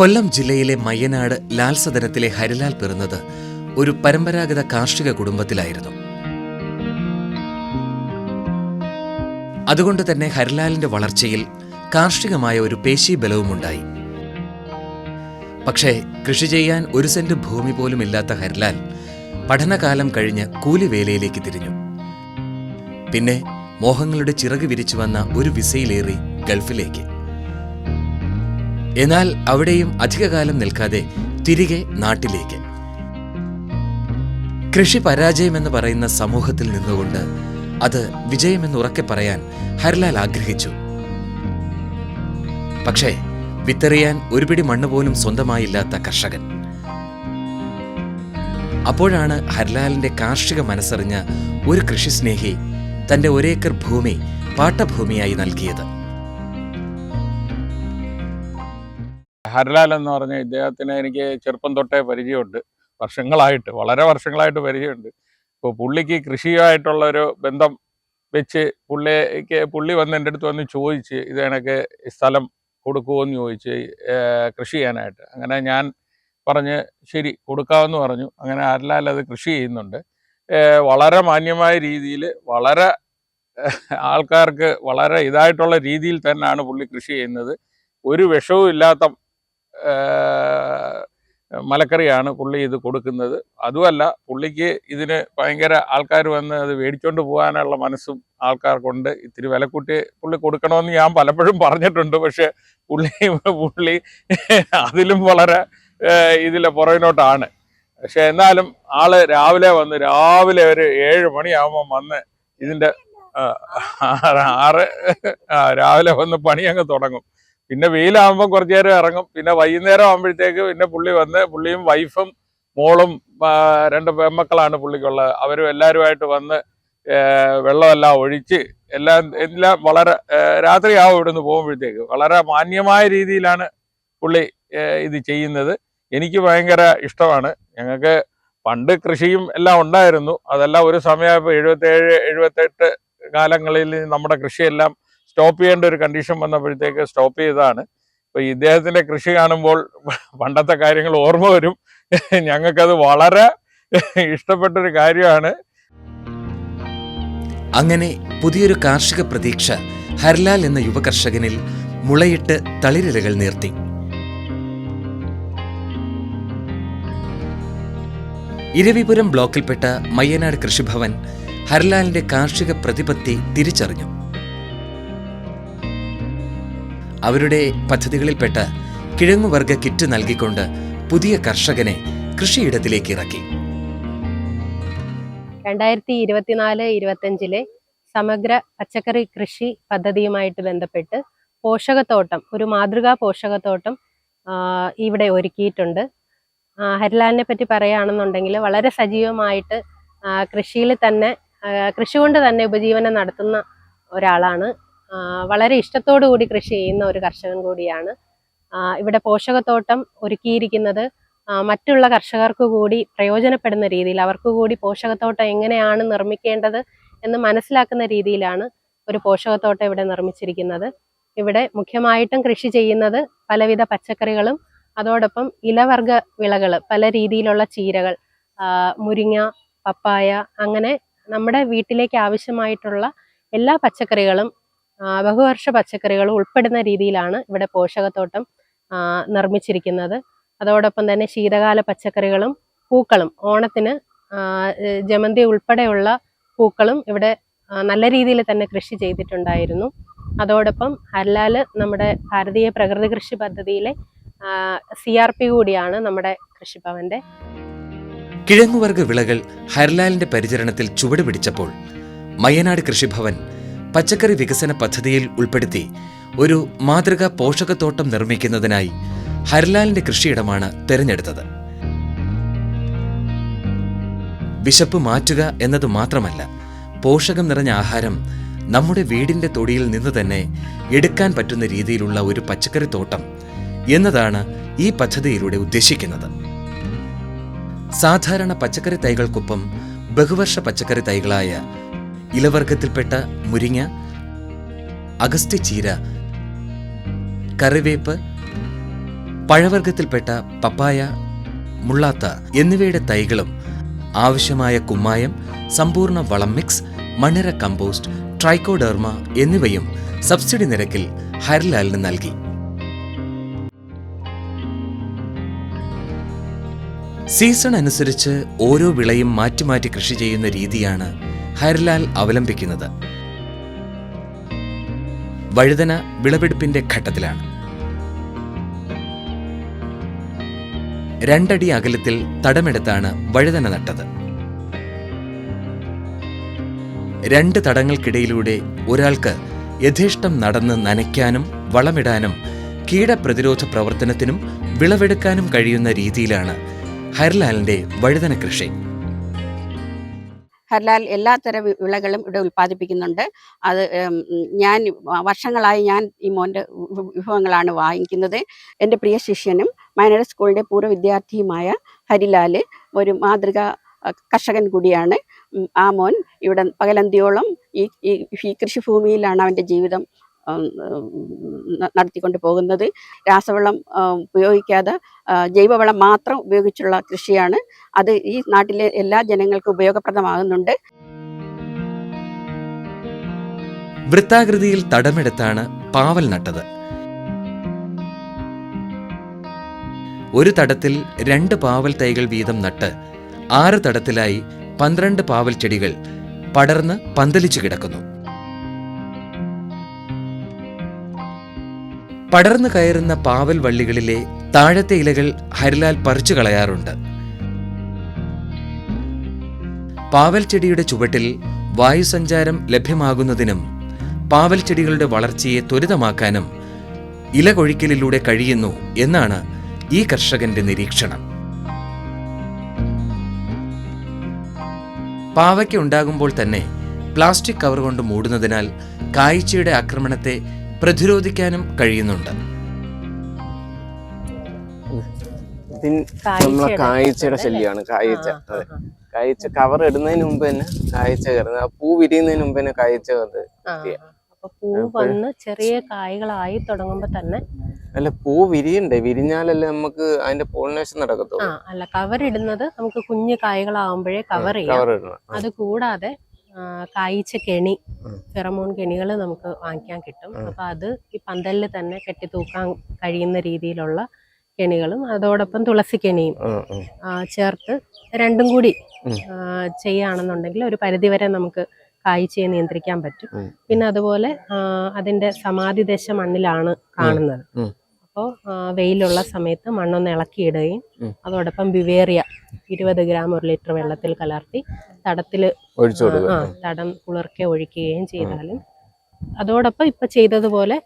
കൊല്ലം ജില്ലയിലെ മയ്യനാട് ലാൽ സദനത്തിലെ ഹരിലാൽ പിറന്നത് ഒരു പരമ്പരാഗത കാർഷിക കുടുംബത്തിലായിരുന്നു. അതുകൊണ്ട് തന്നെ ഹരിലാലിന്റെ വളർച്ചയിൽ കാർഷികമായ ഒരു പേശീബലവുമുണ്ടായി പക്ഷേ കൃഷി ചെയ്യാൻ ഒരു സെന്റ് ഭൂമി പോലും ഇല്ലാത്ത ഹരിലാൽ പഠനകാലം കഴിഞ്ഞ് കൂലിവേലയിലേക്ക് തിരിഞ്ഞു. പിന്നെ മോഹങ്ങളുടെ ചിറക് വിരിച്ചു വന്ന ഒരു വിസയിലേറി ഗൾഫിലേക്ക്. എന്നാൽ അവിടെയും അധികകാലം നിൽക്കാതെ തിരികെ നാട്ടിലേക്ക്. കൃഷി പരാജയമെന്ന് പറയുന്ന സമൂഹത്തിൽ നിന്നുകൊണ്ട് അത് വിജയമെന്ന് ഉറക്കെ പറയാൻ ഹർലാൽ ആഗ്രഹിച്ചു. പക്ഷേ വിത്തെറിയാൻ ഒരു പിടി മണ്ണ് പോലും സ്വന്തമായില്ലാത്ത കർഷകൻ. അപ്പോഴാണ് ഹർലാലിന്റെ കാർഷിക മനസ്സറിഞ്ഞ ഒരു കൃഷി സ്നേഹി തന്റെ ഒരേക്കർ ഭൂമി പാട്ടഭൂമിയായി നൽകിയത്. ഹരലാൽ എന്ന് പറഞ്ഞ ഇദ്ദേഹത്തിന് എനിക്ക് ചെറുപ്പം തൊട്ടേ പരിചയമുണ്ട്. വർഷങ്ങളായിട്ട് വളരെ വർഷങ്ങളായിട്ട് പരിചയമുണ്ട്. ഇപ്പോൾ പുള്ളിക്ക് കൃഷിയുമായിട്ടുള്ള ഒരു ബന്ധം വെച്ച് പുള്ളിക്ക് പുള്ളി വന്ന് എന്റെ അടുത്ത് വന്ന് ചോദിച്ച് ഇത് എനിക്ക് സ്ഥലം കൊടുക്കുമോയെന്ന് ചോദിച്ച് കൃഷി ചെയ്യാനായിട്ട്. അങ്ങനെ ഞാൻ പറഞ്ഞ് ശരി കൊടുക്കാമെന്ന് പറഞ്ഞു. അങ്ങനെ ഹരലാൽ അത് കൃഷി ചെയ്യുന്നുണ്ട്. വളരെ മാന്യമായ രീതിയിൽ വളരെ ആൾക്കാർക്ക് വളരെ ഇതായിട്ടുള്ള രീതിയിൽ തന്നെയാണ് പുള്ളി കൃഷി ചെയ്യുന്നത്. ഒരു വിഷവും ഇല്ലാത്ത മലക്കറിയാണ് പുള്ളി ഇത് കൊടുക്കുന്നത്. അതുമല്ല പുള്ളിക്ക് ഇതിന് ഭയങ്കര ആൾക്കാർ വന്ന് അത് മേടിച്ചോണ്ട് പോകാനുള്ള മനസ്സും ആൾക്കാർക്കുണ്ട്. ഇത്തിരി വില കൂട്ടി പുള്ളി കൊടുക്കണമെന്ന് ഞാൻ പലപ്പോഴും പറഞ്ഞിട്ടുണ്ട്. പക്ഷെ പുള്ളി പുള്ളി അതിലും വളരെ ഇതിലെ പുറകിലോട്ടാണ്. പക്ഷെ എന്നാലും ആൾ രാവിലെ വന്ന് രാവിലെ ഒരു ഏഴ് മണിയാകുമ്പോൾ വന്ന് ഇതിന്റെ ആറ് രാവിലെ വന്ന് പണി അങ്ങ് തുടങ്ങും. പിന്നെ വെയിലാകുമ്പോൾ കുറച്ചു നേരം ഇറങ്ങും. പിന്നെ വൈകുന്നേരം ആകുമ്പോഴത്തേക്ക് പിന്നെ പുള്ളി വന്ന് പുള്ളിയും വൈഫും മോളും രണ്ട് പെമ്മക്കളാണ് പുള്ളിക്കുള്ളത് അവരും എല്ലാവരുമായിട്ട് വന്ന് വെള്ളമെല്ലാം ഒഴിച്ച് എല്ലാം എല്ലാം വളരെ രാത്രിയാവും ഇവിടുന്ന് പോകുമ്പോഴത്തേക്ക്. വളരെ മാന്യമായ രീതിയിലാണ് പുള്ളി ഇത് ചെയ്യുന്നത്. എനിക്ക് ഭയങ്കര ഇഷ്ടമാണ്. ഞങ്ങൾക്ക് പണ്ട് കൃഷിയും എല്ലാം ഉണ്ടായിരുന്നു. അതെല്ലാം ഒരു സമയമായപ്പോൾ എഴുപത്തേഴ് എഴുപത്തെട്ട് കാലങ്ങളിൽ നമ്മുടെ കൃഷിയെല്ലാം സ്റ്റോപ്പ് ചെയ്യേണ്ട ഒരു കണ്ടീഷൻ വന്നപ്പോഴത്തേക്ക് സ്റ്റോപ്പ് ചെയ്തതാണ്. ഇപ്പൊ ഇദ്ദേഹത്തിന്റെ കൃഷി കാണുമ്പോൾ പണ്ടത്തെ കാര്യങ്ങൾ ഓർമ്മ വരും. ഞങ്ങൾക്കത് വളരെ ഇഷ്ടപ്പെട്ടൊരു കാര്യമാണ്. അങ്ങനെ പുതിയൊരു കാർഷിക പ്രതീക്ഷ ഹർലാൽ എന്ന യുവകർഷകനിൽ മുളയിട്ട് തളിരിലകൾ നീർത്തി. ഇരവിപുരം ബ്ലോക്കിൽപ്പെട്ട മയ്യനാട് കൃഷിഭവൻ ഹർലാലിന്റെ കാർഷിക പ്രതിപത്തി തിരിച്ചറിഞ്ഞു. അവരുടെ പദ്ധതികളിൽപ്പെട്ട കിഴങ്ങുവർഗ കിറ്റ് നൽകിക്കൊണ്ട് പുതിയ കർഷകനെ കൃഷിയിടത്തിലേക്ക് ഇറക്കി. രണ്ടായിരത്തി ഇരുപത്തിനാല് ഇരുപത്തഞ്ചിലെ സമഗ്ര പച്ചക്കറി കൃഷി പദ്ധതിയുമായിട്ട് ബന്ധപ്പെട്ട് പോഷകത്തോട്ടം ഒരു മാതൃകാ പോഷകത്തോട്ടം ഇവിടെ ഒരുക്കിയിട്ടുണ്ട്. ഹരിലാലിനെ പറ്റി പറയുകയാണെന്നുണ്ടെങ്കിൽ വളരെ സജീവമായിട്ട് കൃഷിയിൽ തന്നെ കൃഷി കൊണ്ട് തന്നെ ഉപജീവനം നടത്തുന്ന ഒരാളാണ് വളരെ ഇഷ്ടത്തോടു കൂടി കൃഷി ചെയ്യുന്ന ഒരു കർഷകൻ കൂടിയാണ്. ഇവിടെ പോഷകത്തോട്ടം ഒരുക്കിയിരിക്കുന്നത് മറ്റുള്ള കർഷകർക്ക് കൂടി പ്രയോജനപ്പെടുന്ന രീതിയിൽ അവർക്ക് കൂടി പോഷകത്തോട്ടം എങ്ങനെയാണ് നിർമ്മിക്കേണ്ടത് എന്ന് മനസ്സിലാക്കുന്ന രീതിയിലാണ് ഒരു പോഷകത്തോട്ടം ഇവിടെ നിർമ്മിച്ചിരിക്കുന്നത്. ഇവിടെ മുഖ്യമായിട്ടും കൃഷി ചെയ്യുന്നത് പലവിധ പച്ചക്കറികളും അതോടൊപ്പം ഇലവർഗ വിളകൾ പല രീതിയിലുള്ള ചീരകൾ മുരിങ്ങ പപ്പായ അങ്ങനെ നമ്മുടെ വീട്ടിലേക്ക് ആവശ്യമായിട്ടുള്ള എല്ലാ പച്ചക്കറികളും ബഹുവർഷ പച്ചക്കറികൾ ഉൾപ്പെടുന്ന രീതിയിലാണ് ഇവിടെ പോഷകത്തോട്ടം നിർമ്മിച്ചിരിക്കുന്നത്. അതോടൊപ്പം തന്നെ ശീതകാല പച്ചക്കറികളും പൂക്കളും ഓണത്തിന് ജമന്തി ഉൾപ്പെടെയുള്ള പൂക്കളും ഇവിടെ നല്ല രീതിയിൽ തന്നെ കൃഷി ചെയ്തിട്ടുണ്ടായിരുന്നു. അതോടൊപ്പം ഹർലാൽ നമ്മുടെ ഭാരതീയ പ്രകൃതി കൃഷി പദ്ധതിയിലെ സി ആർ പി കൂടിയാണ് നമ്മുടെ കൃഷിഭവന്റെ. കിഴങ്ങുവർഗ വിളകൾ ഹർലാലിന്റെ പരിചരണത്തിൽ ചുവട് പിടിച്ചപ്പോൾ മയ്യനാട് കൃഷിഭവൻ പച്ചക്കറി വികസന പദ്ധതിയിൽ ഉൾപ്പെടുത്തി ഒരു മാതൃകാ പോഷകത്തോട്ടം നിർമ്മിക്കുന്നതിനായി ഹർലാലിന്റെ കൃഷിയിടമാണ് തെരഞ്ഞെടുത്തത്. വിശപ്പ് മാറ്റുക എന്നത് മാത്രമല്ല പോഷകം നിറഞ്ഞ ആഹാരം നമ്മുടെ വീടിന്റെ തൊടിയിൽ നിന്ന് തന്നെ എടുക്കാൻ പറ്റുന്ന രീതിയിലുള്ള ഒരു പച്ചക്കറി തോട്ടം എന്നതാണ് ഈ പദ്ധതിയിലൂടെ ഉദ്ദേശിക്കുന്നത്. സാധാരണ പച്ചക്കറി തൈകൾക്കൊപ്പം ബഹുവർഷ പച്ചക്കറി തൈകളായ ഇലവർഗത്തിൽപ്പെട്ട മുരിങ്ങ അഗസ്റ്റ് ചീര കറിവേപ്പ് പഴവർഗത്തിൽപ്പെട്ട പപ്പായ മുള്ളാത്ത എന്നിവയുടെ തൈകളും ആവശ്യമായ കുമ്മായം സമ്പൂർണ വളം മിക്സ് മണ്ണിര കമ്പോസ്റ്റ് ട്രൈക്കോഡെർമ എന്നിവയും സബ്സിഡി നിരക്കിൽ ഹരിലാലിന് നൽകി. സീസൺ അനുസരിച്ച് ഓരോ വിളയും മാറ്റി മാറ്റി കൃഷി ചെയ്യുന്ന രീതിയാണ് ഹരിലാൽ അവലംബിക്കുന്നത് വഴുതന വിളവെടുപ്പിന്റെ ഘട്ടത്തിലാണ്. രണ്ടടി അകലത്തിൽ തടമെടുത്താണ് വഴുതന നട്ടത്. രണ്ട് തടങ്ങൾക്കിടയിലൂടെ ഒരാൾക്ക് യഥേഷ്ടം നടന്ന് നനയ്ക്കാനും വളമിടാനും കീടപ്രതിരോധ പ്രവർത്തനത്തിനും വിളവെടുക്കാനും കഴിയുന്ന രീതിയിലാണ് ഹരിലാലിന്റെ വഴുതന കൃഷി. ഹർലാൽ എല്ലാത്തരം വിളകളും ഇവിടെ ഉൽപ്പാദിപ്പിക്കുന്നുണ്ട്. അത് ഞാൻ വർഷങ്ങളായി ഞാൻ ഈ മോന്റെ വിഭവങ്ങളാണ് വാങ്ങിക്കുന്നത്. എന്റെ പ്രിയ ശിഷ്യനും മൈനർ സ്കൂളിന്റെ പൂർവ വിദ്യാർത്ഥിയുമായ ഹരിലാൽ ഒരു മാതൃക കർഷകൻ കൂടിയാണ്. ആ മോൻ ഇവിടെ പകലന്തിയോളം ഈ ഈ കൃഷിഭൂമിയിലാണ് അവന്റെ ജീവിതം നടത്തിക്കൊണ്ട് പോകുന്നത്. രാസവളം ഉപയോഗിക്കാതെ ജൈവവളം മാത്രം ഉപയോഗിച്ചുള്ള കൃഷിയാണ്. അത് ഈ നാട്ടിലെ എല്ലാ ജനങ്ങൾക്കും ഉപയോഗപ്രദമാകുന്നുണ്ട്. വൃത്താകൃതിയിൽ തടമെടുത്താണ് പാവൽ നട്ടത്. ഒരു തടത്തിൽ രണ്ട് പാവൽ തൈകൾ വീതം നട്ട് ആറ് തടത്തിലായി പന്ത്രണ്ട് പാവൽ ചെടികൾ പടർന്ന് പന്തലിച്ചു കിടക്കുന്നു. പടർന്നു കയറുന്ന പാവൽ വള്ളികളിലെ താഴത്തെ ഇലകൾ ഹരിലാൽ പറിച്ചു കളയാറുണ്ട്. പാവൽ ചെടിയുടെ ചുവട്ടിൽ വായുസഞ്ചാരം ലഭ്യമാകുന്നതിനും പാവൽ ചെടികളുടെ വളർച്ചയെ ത്വരിതമാക്കാനും ഇല കൊഴിക്കലിലൂടെ കഴിയുന്നു എന്നാണ് ഈ കർഷകന്റെ നിരീക്ഷണം. പാവയ്ക്ക ഉണ്ടാകുമ്പോൾ തന്നെ പ്ലാസ്റ്റിക് കവർ കൊണ്ട് മൂടുന്നതിനാൽ കായ്ച്ചയുടെ ആക്രമണത്തെ പ്രതിരോധിക്കാനും കഴിയുന്നുണ്ട്. നമ്മളെ കായ്ച്ചയുടെ? ശല്യമാണ്. കായ്ച്ച അതെ. കായ്ച്ച കവർ ഇടുന്നതിന് മുമ്പ് തന്നെ കായ്ച്ച കയറുന്നത്. ആ പൂ വിരിയുന്നതിന് മുമ്പ് തന്നെ കായ്ച്ച. അപ്പൊ പൂ വന്ന് ചെറിയ കായ്കളായി തുടങ്ങുമ്പോ തന്നെ അല്ല പൂ വിരിയണ്ടേ? വിരിഞ്ഞാലല്ലേ നമുക്ക് അതിന്റെ പോളിനേഷൻ നടക്കത്തുള്ളൂ. അല്ല കവർ ഇടുന്നത് നമുക്ക് കുഞ്ഞു കായ്കളാകുമ്പോഴേ കവർ ചെയ്യാം. കവർ ഇടണം. ആ, അത് കൂടാതെ കായ്ച്ച കെണി. ഫെറമോൺ കെണികൾ നമുക്ക് വാങ്ങിക്കാൻ കിട്ടും. അപ്പൊ അത് ഈ പന്തലിൽ തന്നെ കെട്ടിത്തൂക്കാൻ കഴിയുന്ന രീതിയിലുള്ള കെണികളും അതോടൊപ്പം തുളസി കെണിയും ചേർത്ത് രണ്ടും കൂടി ചെയ്യുകയാണെന്നുണ്ടെങ്കിൽ ഒരു പരിധിവരെ നമുക്ക് കായ്ച്ചയെ നിയന്ത്രിക്കാൻ പറ്റും. പിന്നെ അതുപോലെ അതിന്റെ സമാധി ദശ മണ്ണിലാണ് കാണുന്നത്. അപ്പോൾ വെയിലുള്ള സമയത്ത് മണ്ണൊന്ന് ഇളക്കിയിടുകയും. അതോടൊപ്പം ബിവേറിയ ഇരുപത് ഗ്രാം ഒരു ലിറ്റർ വെള്ളത്തിൽ കലർത്തി തടത്തിൽ ഒഴിച്ചു കൊടുക്കുക തടം കുളിർക്കെ ഒഴിക്കുകയും ചെയ്താലും അതോടൊപ്പം ഇപ്പൊ ചെയ്തതുപോലെ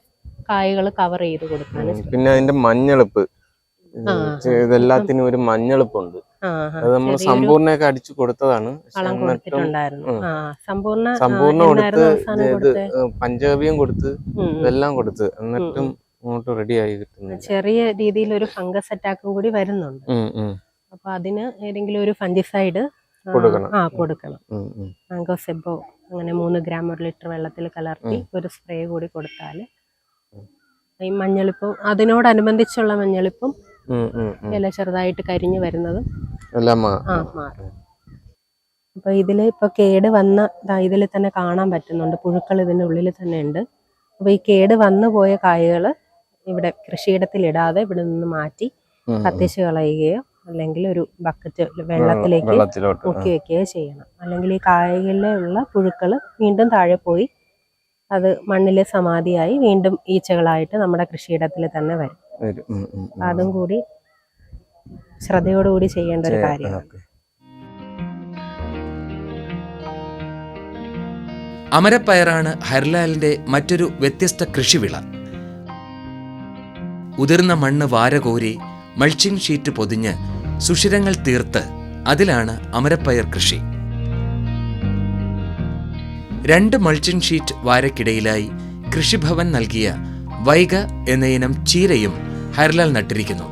കായകൾ കവർ ചെയ്ത് കൊടുക്കാനും പിന്നെ അതിന്റെ മഞ്ഞളിപ്പ്. ഇതെല്ലാത്തിനും ഒരു മഞ്ഞളിപ്പുണ്ട്. അത് നമ്മൾ സമ്പൂർണയൊക്കെ അടിച്ചു കൊടുത്തതാണ്. സമ്പൂർണ കൊടുത്ത് ഇത് കൊടുത്തേ? ഇതെല്ലാം കൊടുത്ത് എന്നിട്ടും അങ്ങോട്ട് റെഡി ആയി കിട്ടുന്നു ചെറിയ രീതിയിൽ ഒരു ഫംഗസ് അറ്റാക്കും കൂടി വരുന്നുണ്ട്. അപ്പൊ അതിന് ഏതെങ്കിലും ഒരു ഫംഗിസൈഡ്. ആ കൊടുക്കണം. ഉം. അങ്ങനെ മൂന്ന് ഗ്രാം ഒരു ലിറ്റർ വെള്ളത്തിൽ കലർത്തി ഒരു സ്പ്രേ കൂടി കൊടുത്താൽ ഈ മഞ്ഞളിപ്പും അതിനോടനുബന്ധിച്ചുള്ള മഞ്ഞളിപ്പും. ഇല ചെറുതായിട്ട് കരിഞ്ഞു വരുന്നതും ആ മാറും. അപ്പൊ ഇതിൽ ഇപ്പൊ കേട് വന്ന ഇതിൽ തന്നെ കാണാൻ പറ്റുന്നുണ്ട്. പുഴുക്കൾ ഇതിന്റെ ഉള്ളിൽ തന്നെ ഉണ്ട്. അപ്പൊ ഈ കേട് വന്നു പോയ കായകൾ ഇവിടെ കൃഷിയിടത്തിൽ ഇടാതെ ഇവിടെ നിന്ന് മാറ്റി. കത്തിച്ച് കളയുകയോ അല്ലെങ്കിൽ ഒരു ബക്കറ്റ് വെള്ളത്തിലേക്ക് മുക്കി വെക്കുകയോ ചെയ്യണം. അല്ലെങ്കിൽ ഈ കായകളിലുള്ള പുഴുക്കൾ വീണ്ടും താഴെ പോയി അത് മണ്ണിലെ സമാധിയായി വീണ്ടും ഈച്ചകളായിട്ട് നമ്മുടെ കൃഷിയിടത്തിൽ തന്നെ വരും. അതും കൂടി ശ്രദ്ധയോടുകൂടി ചെയ്യേണ്ട ഒരു കാര്യമാണ്. അമരപ്പയറാണ് ഹരിലാലിന്റെ മറ്റൊരു വ്യത്യസ്ത കൃഷിവിള. ഉതിർന്ന മണ്ണ് വാരകോരി മൾച്ചിങ് ഷീറ്റ് പൊതിഞ്ഞ് സുഷിരങ്ങൾ തീർത്ത് അതിലാണ് അമരപ്പയർ കൃഷി. രണ്ട് മൾച്ചിങ് ഷീറ്റ് വാരക്കിടയിലായി കൃഷിഭവൻ നൽകിയ വൈഗ എന്നയിനം ചീരയും ഹരിലാൽ നട്ടിരിക്കുന്നു.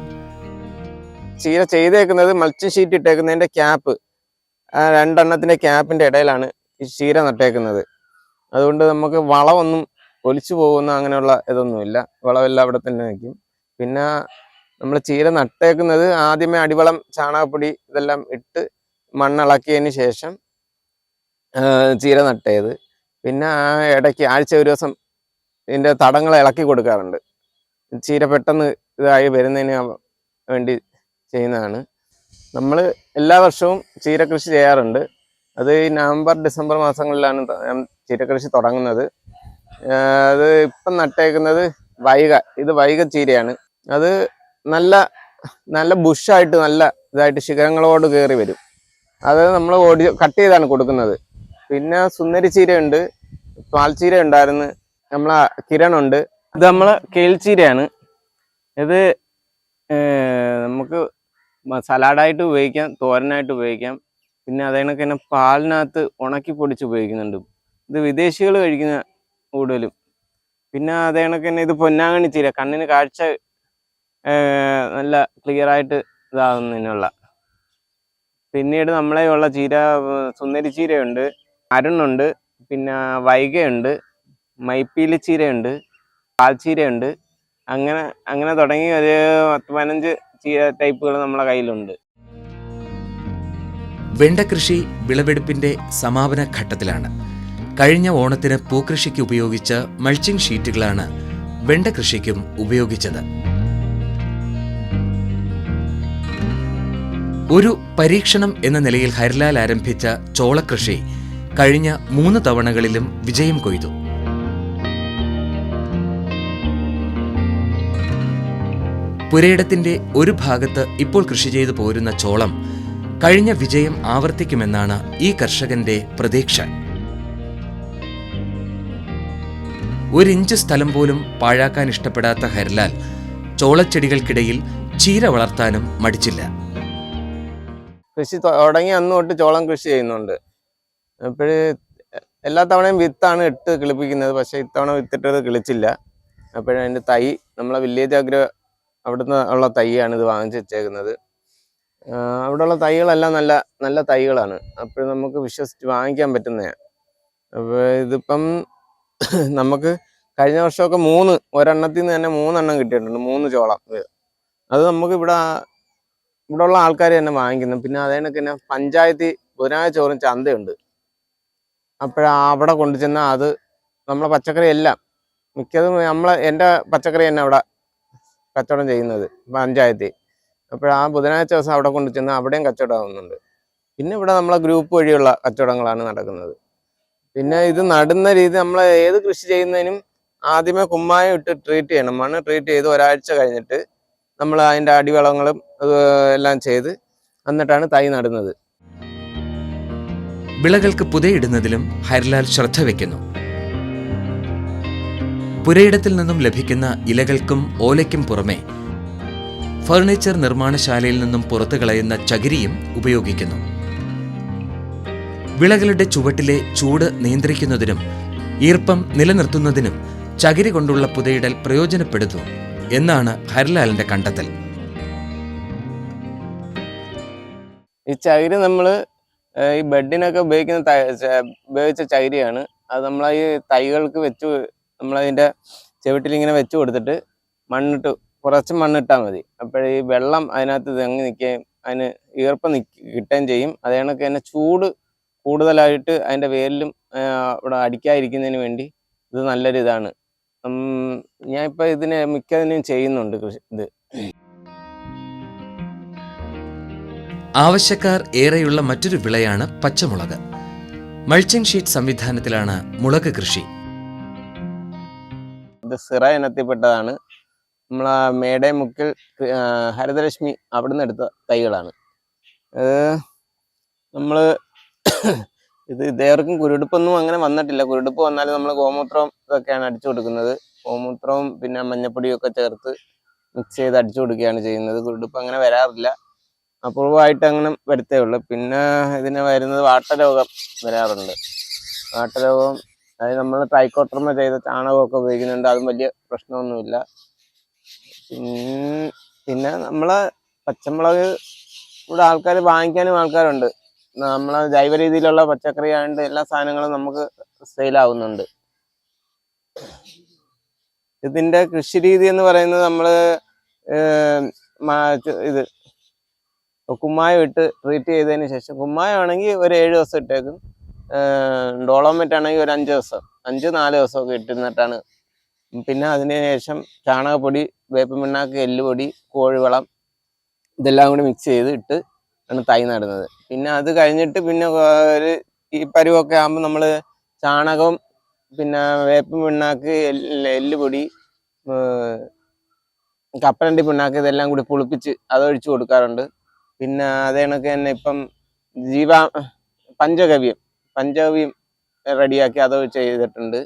ചീര ചെയ്തേക്കുന്നത് മൾച്ചിങ് ഷീറ്റ് ഇട്ടേക്കുന്നതിന്റെ ക്യാപ്പ് രണ്ടെണ്ണത്തിന്റെ ക്യാപ്പിന്റെ ഇടയിലാണ് ഈ ചീര നട്ടേക്കുന്നത്. അതുകൊണ്ട് നമുക്ക് വളമൊന്നും ഒലിച്ചു പോകുന്ന അങ്ങനെയുള്ള ഇതൊന്നുമില്ല. വളമെല്ലാം അവിടെ തന്നെ നിൽക്കും. പിന്നെ നമ്മൾ ചീര നട്ടേക്കുന്നത് ആദ്യമേ അടിവളം ചാണകപ്പൊടി ഇതെല്ലാം ഇട്ട് മണ്ണിളക്കിയതിന് ശേഷം ചീര നട്ടേത്. പിന്നെ ആ ഇടയ്ക്ക് ആഴ്ച ഒരു ദിവസം ഇതിന്റെ തടങ്ങൾ ഇളക്കി കൊടുക്കാറുണ്ട്. ചീര പെട്ടെന്ന് ഇതായി വരുന്നതിന് വേണ്ടി ചെയ്യുന്നതാണ്. നമ്മൾ എല്ലാ വർഷവും ചീര കൃഷി ചെയ്യാറുണ്ട്. അത് ഈ നവംബർ ഡിസംബർ മാസങ്ങളിലാണ് ചീര കൃഷി തുടങ്ങുന്നത്. അത് ഇപ്പം നട്ടേക്കുന്നത് വൈക ഇത് വൈക ചീരയാണ്. അത് നല്ല നല്ല ബുഷായിട്ട് നല്ല ഇതായിട്ട് ശിഖരങ്ങളോട് കയറി വരും. അത് നമ്മൾ ഓടി കട്ട് ചെയ്താണ് കൊടുക്കുന്നത്. പിന്നെ സുന്ദരി ചീരയുണ്ട് പാൽച്ചീര ഉണ്ടായിരുന്നു നമ്മളെ കിരണുണ്ട്. ഇത് നമ്മളെ കേൾച്ചീരയാണ് ഇത് നമുക്ക് സലാഡായിട്ട് ഉപയോഗിക്കാം തോരനായിട്ട് ഉപയോഗിക്കാം. പിന്നെ അതേണക്ക് തന്നെ പാലിനകത്ത് ഉണക്കി പൊടിച്ച് ഉപയോഗിക്കുന്നുണ്ട്. ഇത് വിദേശികൾ കഴിക്കുന്ന കൂടുതലും. പിന്നെ അതേണക്ക് തന്നെ ഇത് പൊന്നാങ്കണ്ണി ചീര കണ്ണിന് കാഴ്ച നല്ല ക്ലിയർ ആയിട്ട് ഇതാകുന്നതിനുള്ള പിന്നീട് നമ്മളെ ഉള്ള ചീര സുന്ദരി ചീരയുണ്ട് അരുണുണ്ട് പിന്നെ വൈകയുണ്ട് മൈപ്പീലി ചീരയുണ്ട് പാൽച്ചീരയുണ്ട് അങ്ങനെ അങ്ങനെ തുടങ്ങി ഒരു പത്ത് പതിനഞ്ച് ചീര ടൈപ്പുകൾ നമ്മളെ കയ്യിലുണ്ട്. വെണ്ട കൃഷി വിളവെടുപ്പിന്റെ സമാപന ഘട്ടത്തിലാണ്. കഴിഞ്ഞ ഓണത്തിന് പൂക്കൃഷിക്ക് ഉപയോഗിച്ച മൾച്ചിങ് ഷീറ്റുകളാണ് വെണ്ട കൃഷിക്കും ഉപയോഗിച്ചത്. ഒരു പരീക്ഷണം എന്ന നിലയിൽ ഹരിലാൽ ആരംഭിച്ച ചോളകൃഷി കഴിഞ്ഞ മൂന്ന് തവണകളിലും വിജയം കൊയ്തു. പുരയിടത്തിന്റെ ഒരു ഭാഗത്ത് ഇപ്പോൾ കൃഷി ചെയ്തു പോരുന്ന ചോളം കഴിഞ്ഞ വിജയം ആവർത്തിക്കുമെന്നാണ് ഈ കർഷകന്റെ പ്രതീക്ഷ. ഒരിഞ്ച് സ്ഥലം പോലും പാഴാക്കാൻ ഇഷ്ടപ്പെടാത്ത ഹരിലാൽ ചോളച്ചെടികൾക്കിടയിൽ ചീര വളർത്താനും മടിച്ചില്ല. കൃഷി തുടങ്ങി അന്ന് തൊട്ട് ചോളം കൃഷി ചെയ്യുന്നുണ്ട്. അപ്പോഴ് എല്ലാ തവണയും വിത്താണ് ഇട്ട് കിളിപ്പിക്കുന്നത്. പക്ഷേ ഇത്തവണ വിത്തിട്ടത് കിളിച്ചില്ല. അപ്പോഴതിന്റെ തൈ നമ്മളെ വില്ലേജ് അഗ്ര അവിടുന്ന് ഉള്ള തൈയാണ് ഇത് വാങ്ങിച്ച് വെച്ചേക്കുന്നത്. അവിടെ അവിടെയുള്ള തൈകളെല്ലാം നല്ല നല്ല തൈകളാണ്. അപ്പോൾ നമുക്ക് വിശ്വസിച്ച് വാങ്ങിക്കാൻ പറ്റുന്നതാണ് അപ്പോൾ ഇതിപ്പം നമുക്ക് കഴിഞ്ഞ വർഷമൊക്കെ മൂന്ന് ഒരെണ്ണത്തിൽ നിന്ന് തന്നെ മൂന്നെണ്ണം കിട്ടിയിട്ടുണ്ട്. മൂന്ന് ചോളം. അത് നമുക്ക് ഇവിടെ ഇവിടെ ഉള്ള ആൾക്കാർ തന്നെ വാങ്ങിക്കുന്നു. പിന്നെ അതേനൊക്കെ തന്നെ പഞ്ചായത്തിൽ ബുധനാഴ്ച ചോറും ചന്തയുണ്ട്. അപ്പോഴാ അവിടെ കൊണ്ടു ചെന്നാൽ അത് നമ്മളെ പച്ചക്കറി എല്ലാം മിക്കതും നമ്മളെ എന്റെ പച്ചക്കറി തന്നെ അവിടെ കച്ചവടം ചെയ്യുന്നത് പഞ്ചായത്തിൽ അപ്പോഴാ ബുധനാഴ്ച ദിവസം അവിടെ കൊണ്ടു ചെന്നാൽ അവിടെയും കച്ചവടം ആവുന്നുണ്ട്. പിന്നെ ഇവിടെ നമ്മളെ ഗ്രൂപ്പ് വഴിയുള്ള കച്ചവടങ്ങളാണ് നടക്കുന്നത്. പിന്നെ ഇത് നടുന്ന രീതി നമ്മൾ ഏത് കൃഷി ചെയ്യുന്നതിനും ആദ്യമേ കുമ്മായം ഇട്ട് ട്രീറ്റ് ചെയ്യണം. മണ്ണ് ട്രീറ്റ് ചെയ്ത് ഒരാഴ്ച കഴിഞ്ഞിട്ട് നമ്മൾ അതിന്റെ അടിവളങ്ങളും എല്ലാം ചെയ്ത് എന്നിട്ടാണ് തൈ നടുന്നത്. വിളകൾക്ക് പുതയിടുന്നതിലും ഹരിലാൽ ശ്രദ്ധ വയ്ക്കുന്നു പുരയിടത്തിൽ നിന്നും ലഭിക്കുന്ന ഇലകൾക്കും ഓലയ്ക്കും പുറമെ ഫർണിച്ചർ നിർമ്മാണശാലയിൽ നിന്നും പുറത്തു കളയുന്ന ചകിരിയും ഉപയോഗിക്കുന്നു. വിളകളുടെ ചുവട്ടിലെ ചൂട് നിയന്ത്രിക്കുന്നതിനും ഈർപ്പം നിലനിർത്തുന്നതിനും ചകിരി കൊണ്ടുള്ള പുതയിടൽ പ്രയോജനപ്പെടുന്നു. എന്നാണ് ഹരിലാലിന്റെ കണ്ടെത്തൽ. ഈ ചകിരി നമ്മൾ ഈ ബെഡിനൊക്കെ ഉപയോഗിക്കുന്ന ഉപയോഗിച്ച ചകിരിയാണ്. അത് നമ്മൾ ഈ തൈകൾക്ക് വെച്ച് നമ്മളതിന്റെ ചുവട്ടിൽ ഇങ്ങനെ വെച്ച് കൊടുത്തിട്ട് മണ്ണിട്ട് കുറച്ച് മണ്ണിട്ടാൽ മതി. അപ്പോൾ ഈ വെള്ളം അതിനകത്ത് തെങ്ങി നിൽക്കുകയും അതിന് ഈർപ്പം കിട്ടുകയും ചെയ്യും. അതേ കണക്ക് തന്നെ ചൂട് കൂടുതലായിട്ട് അതിന്റെ വേരിലും ഇവിടെ അടിക്കാതിരിക്കുന്നതിന് വേണ്ടി ഇത് നല്ലൊരു ഇതാണ് ഉം, ഞാൻ ഇപ്പം ഇതിനെ മിക്കതിനും ചെയ്യുന്നുണ്ട് കൃഷി ഇത്. ആവശ്യക്കാർ ഏറെയുള്ള മറ്റൊരു വിളയാണ് പച്ചമുളക്. മൾച്ചിങ് ഷീറ്റ് സംവിധാനത്തിലാണ് മുളക് കൃഷി. ഇത് സിറ ഇനത്തിൽപ്പെട്ടതാണ്. നമ്മളെ മേടെ മുക്കിൽ ഹരിതലക്ഷ്മി അവിടുന്ന് എടുത്ത തൈകളാണ്. നമ്മൾ നമ്മൾ ഇത് ഇതേവർക്കും കുരുടുപ്പൊന്നും അങ്ങനെ വന്നിട്ടില്ല. കുരുടുപ്പ് വന്നാൽ നമ്മൾ ഗോമൂത്രവും ഇതൊക്കെയാണ് അടിച്ചു കൊടുക്കുന്നത്. ഗോമൂത്രവും പിന്നെ മഞ്ഞപ്പൊടിയും ഒക്കെ ചേർത്ത് മിക്സ് ചെയ്ത് അടിച്ചു കൊടുക്കുകയാണ് ചെയ്യുന്നത്. കുരുടുപ്പ് അങ്ങനെ വരാറില്ല. അപൂർവമായിട്ട് അങ്ങനെ വരുത്തേ ഉള്ളൂ. പിന്നെ ഇതിന് വരുന്നത് വാട്ടരോഗം വരാറുണ്ട്. വാട്ടരോഗം അതായത് നമ്മൾ ട്രൈക്കോട്ടർമ ചെയ്ത ചാണകമൊക്കെ ഉപയോഗിക്കുന്നുണ്ട്. അതും വലിയ പ്രശ്നമൊന്നുമില്ല. പിന്നെ നമ്മൾ പച്ചമുളക് ഇവിടെ ആൾക്കാർ വാങ്ങിക്കാനും ആൾക്കാരുണ്ട്. നമ്മളെ ജൈവ രീതിയിലുള്ള പച്ചക്കറി ആയതുകൊണ്ട് എല്ലാ സാധനങ്ങളും നമുക്ക് സെയിലാവുന്നുണ്ട്. ഇതിന്റെ കൃഷി രീതി എന്ന് പറയുന്നത് നമ്മൾ ഇത് കുമ്മായം ഇട്ട് ട്രീറ്റ് ചെയ്തതിന് ശേഷം കുമ്മായം ആണെങ്കിൽ ഒരു ഏഴ് ദിവസം ഇട്ടേക്കും. ഡോളോമെറ്റ് ആണെങ്കിൽ ഒരു അഞ്ച് ദിവസം അഞ്ച് നാല് ദിവസമൊക്കെ ഇട്ടിരുന്നിട്ടാണ്. പിന്നെ അതിന് ശേഷം ചാണകപ്പൊടി വേപ്പ് പിണ്ണാക്ക് എല്ലുപൊടി കോഴിവളം ഇതെല്ലാം കൂടി മിക്സ് ചെയ്ത് ഇട്ട് ആണ് തൈ നടുന്നത്. പിന്നെ അത് കഴിഞ്ഞിട്ട് പിന്നെ ഒരു ഈ പരുവൊക്കെ ആകുമ്പോൾ നമ്മൾ ചാണകം പിന്നെ വേപ്പും പിണ്ണാക്ക് എല്ല് എല്ലുപൊടി കപ്പലണ്ടി പിണ്ണാക്ക് ഇതെല്ലാം കൂടി പുളിപ്പിച്ച് അതൊഴിച്ചു കൊടുക്കാറുണ്ട്. പിന്നെ അതേ കണക്ക് തന്നെ ഇപ്പം ജീവാ പഞ്ചകവ്യം പഞ്ചകവ്യം റെഡിയാക്കി അത് ചെയ്തിട്ടുണ്ട്.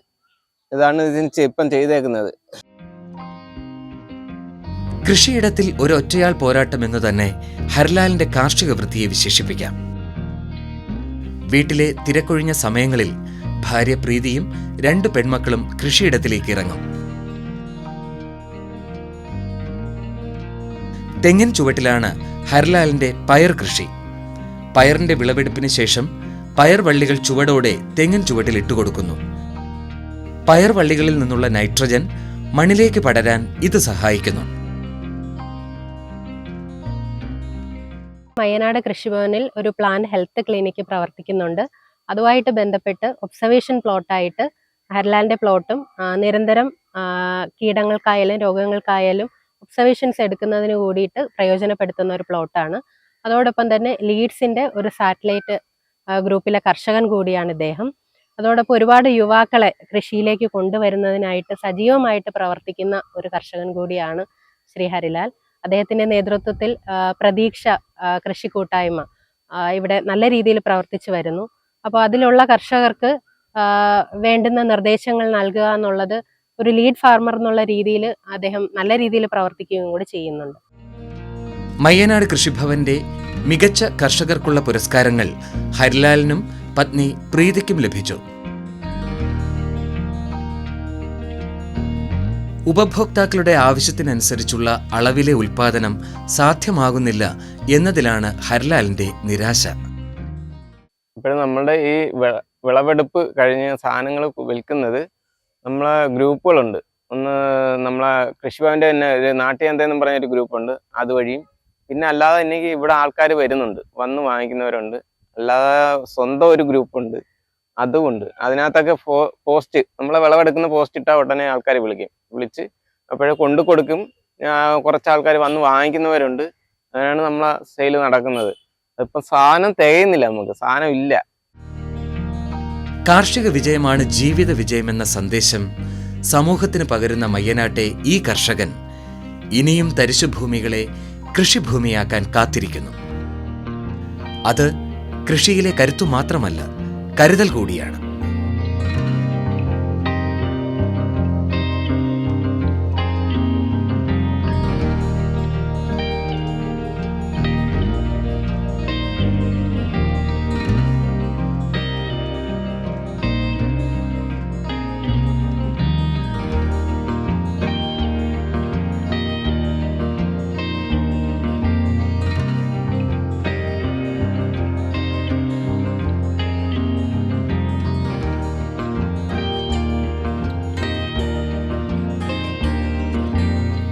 ഇതാണ് ഇതിന് ഇപ്പം ചെയ്തേക്കുന്നത്. കൃഷിയിടത്തിൽ ഒരൊറ്റയാൾ പോരാട്ടം എന്ന് തന്നെ ഹർലാലിന്റെ കാർഷിക വൃത്തിയെ വിശേഷിപ്പിക്കാം. വീട്ടിലെ തിരക്കൊഴിഞ്ഞ സമയങ്ങളിൽ ഭാര്യ പ്രീതിയും രണ്ട് പെൺമക്കളും കൃഷിയിടത്തിലേക്ക് ഇറങ്ങും. തെങ്ങിൻ ചുവട്ടിലാണ് ഹർലാലിന്റെ പയർ കൃഷി. പയറിന്റെ വിളവെടുപ്പിന് ശേഷം പയർ വള്ളികൾ ചുവടോടെ തെങ്ങിൻ ചുവട്ടിൽ ഇട്ടുകൊടുക്കുന്നു പയർ വള്ളികളിൽ നിന്നുള്ള നൈട്രജൻ മണ്ണിലേക്ക് പടരാൻ ഇത് സഹായിക്കുന്നു. മയനാട് കൃഷിഭവനിൽ ഒരു പ്ലാൻ ഹെൽത്ത് ക്ലിനിക്ക് പ്രവർത്തിക്കുന്നുണ്ട്. അതുമായിട്ട് ബന്ധപ്പെട്ട് ഒബ്സർവേഷൻ പ്ലോട്ടായിട്ട് ഹെർലാൻഡ് പ്ലോട്ടും നിരന്തരം കീടങ്ങൾക്കായാലും രോഗങ്ങൾക്കായാലും ഒബ്സർവേഷൻസ് എടുക്കുന്നതിന് കൂടിയിട്ട് പ്രയോജനപ്പെടുത്തുന്ന ഒരു പ്ലോട്ടാണ് അതോടൊപ്പം തന്നെ ലീഡ്സിന്റെ ഒരു സാറ്റലൈറ്റ് ഗ്രൂപ്പിലെ കർഷകൻ കൂടിയാണ് ഇദ്ദേഹം. അതോടൊപ്പം ഒരുപാട് യുവാക്കളെ കൃഷിയിലേക്ക് കൊണ്ടുവരുന്നതിനായിട്ട് സജീവമായിട്ട് പ്രവർത്തിക്കുന്ന ഒരു കർഷകൻ കൂടിയാണ് ശ്രീ ഹരിലാൽ. അദ്ദേഹത്തിന്റെ നേതൃത്വത്തിൽ പ്രതീക്ഷ കൃഷി കൂട്ടായ്മ ഇവിടെ നല്ല രീതിയിൽ പ്രവർത്തിച്ചു വരുന്നു. അപ്പോൾ അതിലുള്ള കർഷകർക്ക് വേണ്ടുന്ന നിർദ്ദേശങ്ങൾ നൽകുക എന്നുള്ളത് ഒരു ലീഡ് ഫാർമർ എന്നുള്ള രീതിയിൽ അദ്ദേഹം നല്ല രീതിയിൽ പ്രവർത്തിക്കുകയും കൂടി ചെയ്യുന്നുണ്ട്. മയ്യനാട് കൃഷിഭവന്റെ മികച്ച കർഷകർക്കുള്ള പുരസ്കാരങ്ങൾ ഹരിലാലിനും പത്നി പ്രീതിക്കും ലഭിച്ചു. ഉപഭോക്താക്കളുടെ ആവശ്യത്തിനനുസരിച്ചുള്ള അളവിലെ ഉൽപാദനം സാധ്യമാകുന്നില്ല എന്നതിലാണ് ഹരിലാലിന്റെ നിരാശ. ഇപ്പോഴും നമ്മളുടെ ഈ വിളവെടുപ്പ് കഴിഞ്ഞ സാധനങ്ങൾ വിൽക്കുന്നത് നമ്മളെ ഗ്രൂപ്പുകളുണ്ട്. ഒന്ന് നമ്മളെ കൃഷിഭവന്റെ തന്നെ ഒരു നാട്ടുചന്ത എന്ന് പറഞ്ഞ ഒരു ഗ്രൂപ്പുണ്ട്. അതുവഴിയും. പിന്നെ അല്ലാതെ എനിക്ക് ഇവിടെ ആൾക്കാർ വരുന്നുണ്ട്. വന്ന് വാങ്ങിക്കുന്നവരുണ്ട്. അല്ലാതെ സ്വന്തം ഒരു ഗ്രൂപ്പുണ്ട്. അതുമുണ്ട് അതിനകത്തൊക്കെ പോസ്റ്റ് നമ്മളെ വിളവെടുക്കുന്ന പോസ്റ്റ് ഇട്ടാൽ ഉടനെ ആൾക്കാർ വിളിക്കും. വിളിച്ച് അപ്പോഴേ കൊണ്ടു കൊടുക്കും. കുറച്ച് ആൾക്കാർ വന്ന് വാങ്ങിക്കുന്നവരുണ്ട്. അങ്ങനെയാണ് നമ്മളെ സെയിൽ നടക്കുന്നത്. ഇപ്പം സാധനം തികയുന്നില്ല നമുക്ക്. സാധനം ഇല്ല. കാർഷിക വിജയമാണ് ജീവിത വിജയമെന്ന സന്ദേശം സമൂഹത്തിന് പകരുന്ന മയ്യനാട്ടെ ഈ കർഷകൻ ഇനിയും തരിശുഭൂമികളെ കൃഷിഭൂമിയാക്കാൻ കാത്തിരിക്കുന്നു. അത് കൃഷിയിലെ കരുത്തു മാത്രമല്ല കരുതൽ കൂടിയാണ്.